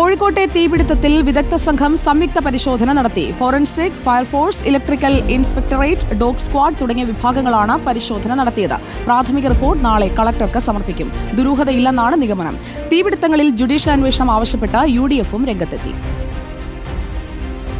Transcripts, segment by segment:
കോഴിക്കോട്ടെ തീപിടുത്തത്തിൽ വിദഗ്ധ സംഘം സംയുക്ത പരിശോധന നടത്തി. Forensic fire force electrical inspectorate dog squad തുടങ്ങിയ വിഭാഗങ്ങളാണ് പരിശോധന നടത്തിയത്. പ്രാഥമിക റിപ്പോർട്ട് നാളെ കളക്ടർക്ക് സമർപ്പിക്കും. ദുരൂഹതയില്ലെന്നാണ് നിഗമനം. തീപിടുത്തങ്ങളിൽ ജുഡീഷ്യൽ അന്വേഷണം ആവശ്യപ്പെട്ട് യു ഡി എഫും രംഗത്തെത്തി.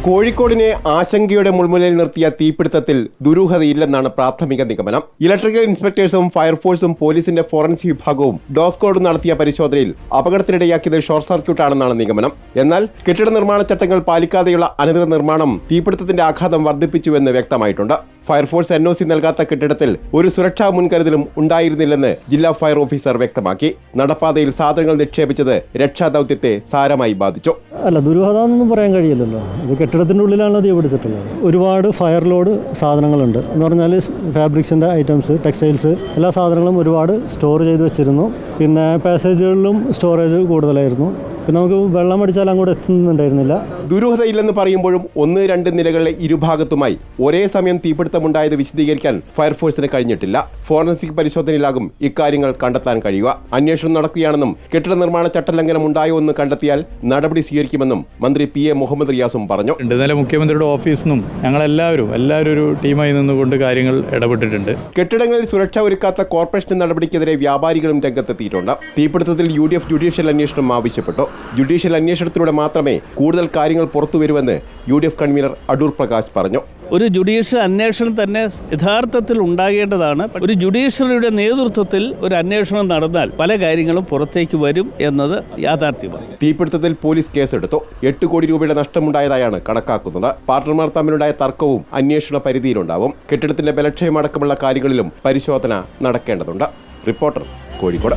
കോഴിക്കോടിനെ ആശങ്കയുടെ മുൾമുനയിൽ നിർത്തിയ തീപിടുത്തത്തിൽ ദുരൂഹതയില്ലെന്നാണ് പ്രാഥമിക നിഗമനം. ഇലക്ട്രിക്കൽ ഇൻസ്പെക്ടേഴ്സും ഫയർഫോഴ്സും പോലീസിന്റെ ഫോറൻസിക് വിഭാഗവും ഡോസ്കോഡും നടത്തിയ പരിശോധനയിൽ അപകടത്തിനിടയാക്കിയത് ഷോർട്ട് സർക്യൂട്ട് ആണെന്നാണ് നിഗമനം. എന്നാൽ കെട്ടിട നിർമ്മാണ ചട്ടങ്ങൾ പാലിക്കാതെയുള്ള അനധികൃത നിർമ്മാണം തീപിടുത്തത്തിന്റെ ആഘാതം വർദ്ധിപ്പിച്ചുവെന്ന് വ്യക്തമായിട്ടുണ്ട്. Fire force N O C നൽകാത്ത കെട്ടിടത്തിൽ ഒരു സുരക്ഷാ മുൻകരുതലും ഉണ്ടായിരുന്നില്ലെന്ന് ജില്ലാ ഫയർ ഓഫീസർ വ്യക്തമാക്കി. നടപ്പാതയിൽ സാധനങ്ങൾ നിക്ഷേപിച്ചത് രക്ഷാദൌത്യത്തെ സാരമായി ബാധിച്ചു. അല്ല ദുരൂഹത പറയാൻ കഴിയില്ലല്ലോ. ഇത് കെട്ടിടത്തിന്റെ ഉള്ളിലാണല്ലോ തീ പിടിച്ചിട്ടുള്ളത്. ഒരുപാട് ഫയർ ലോഡ് സാധനങ്ങളുണ്ട്. എന്ന് പറഞ്ഞാൽ ഫാബ്രിക്സിന്റെ ഐറ്റംസ് ടെക്സ്റ്റൈൽസ് എല്ലാ സാധനങ്ങളും ഒരുപാട് സ്റ്റോർ ചെയ്ത് വെച്ചിരുന്നു. പിന്നെ പാസേജുകളിലും സ്റ്റോറേജ് കൂടുതലായിരുന്നു. പിന്നെ നമുക്ക് വെള്ളം അടിച്ചാൽ അങ്ങോട്ട് എത്തുന്നുണ്ടായിരുന്നില്ല. ദുരൂഹതയില്ലെന്ന് പറയുമ്പോഴും ഒന്ന് രണ്ട് നിലകളിലെ ഇരുഭാഗത്തുമായി ഒരേ സമയം തീപിടുത്തമുണ്ടായത് വിശദീകരിക്കാൻ ഫയർഫോഴ്സിന് കഴിഞ്ഞിട്ടില്ല. ഫോറൻസിക് പരിശോധനയിലാകും ഇക്കാര്യങ്ങൾ കണ്ടെത്താൻ കഴിയുക. അന്വേഷണം നടക്കുകയാണെന്നും കെട്ടിട നിർമ്മാണ ചട്ടലംഘനം ഉണ്ടായോ എന്ന് കണ്ടെത്തിയാൽ നടപടി സ്വീകരിക്കുമെന്നും മന്ത്രി പി എ മുഹമ്മദ് റിയാസും പറഞ്ഞു. ഇന്നലെ മുഖ്യമന്ത്രിയുടെ ഓഫീസിൽ നിന്നും ഞങ്ങളെല്ലാവരും എല്ലാവരും ഒരു ടീമായി നിന്നുകൊണ്ട് കാര്യങ്ങൾ ഇടപെട്ടിട്ടുണ്ട്. കെട്ടിടങ്ങളിൽ സുരക്ഷ ഒരുക്കാത്ത കോർപ്പറേഷൻ നടപടിക്കെതിരെ വ്യാപാരികളും രംഗത്തെത്തിയിട്ടുണ്ട്. തീപിടുത്തത്തിൽ യു ഡി എഫ് ജുഡീഷ്യൽ അന്വേഷണം ആവശ്യപ്പെട്ടു. ജുഡീഷ്യൽ അന്വേഷണത്തിലൂടെ മാത്രമേ കൂടുതൽ കാര്യങ്ങൾ പുറത്തുവരുമെന്ന് U D F convener Adoor Prakash പറഞ്ഞു. ഒരു ജുഡീഷ്യൽ അന്വേഷണം തന്നെ യഥാർത്ഥത്തിൽ ഉണ്ടാകേണ്ടതാണ്. ഒരു ജുഡീഷ്യറിയുടെ നേതൃത്വത്തിൽ ഒരു അന്വേഷണം നടന്നാൽ പല കാര്യങ്ങളും പുറത്തേക്ക് വരും എന്നത് യാഥാർത്ഥ്യമാണ്. തീപിടുത്തത്തിൽ പോലീസ് കേസെടുത്തു. എട്ട് കോടി രൂപയുടെ നഷ്ടമുണ്ടായതായാണ് കണക്കാക്കുന്നത്. പാർട്ണർമാർ തമ്മിലുണ്ടായ തർക്കവും അന്വേഷണ പരിധിയിലുണ്ടാവും. കെട്ടിടത്തിന്റെ ബലക്ഷയമടക്കമുള്ള കാര്യങ്ങളിലും പരിശോധന നടക്കേണ്ടതുണ്ട്. റിപ്പോർട്ടർ കോഴിക്കോട്.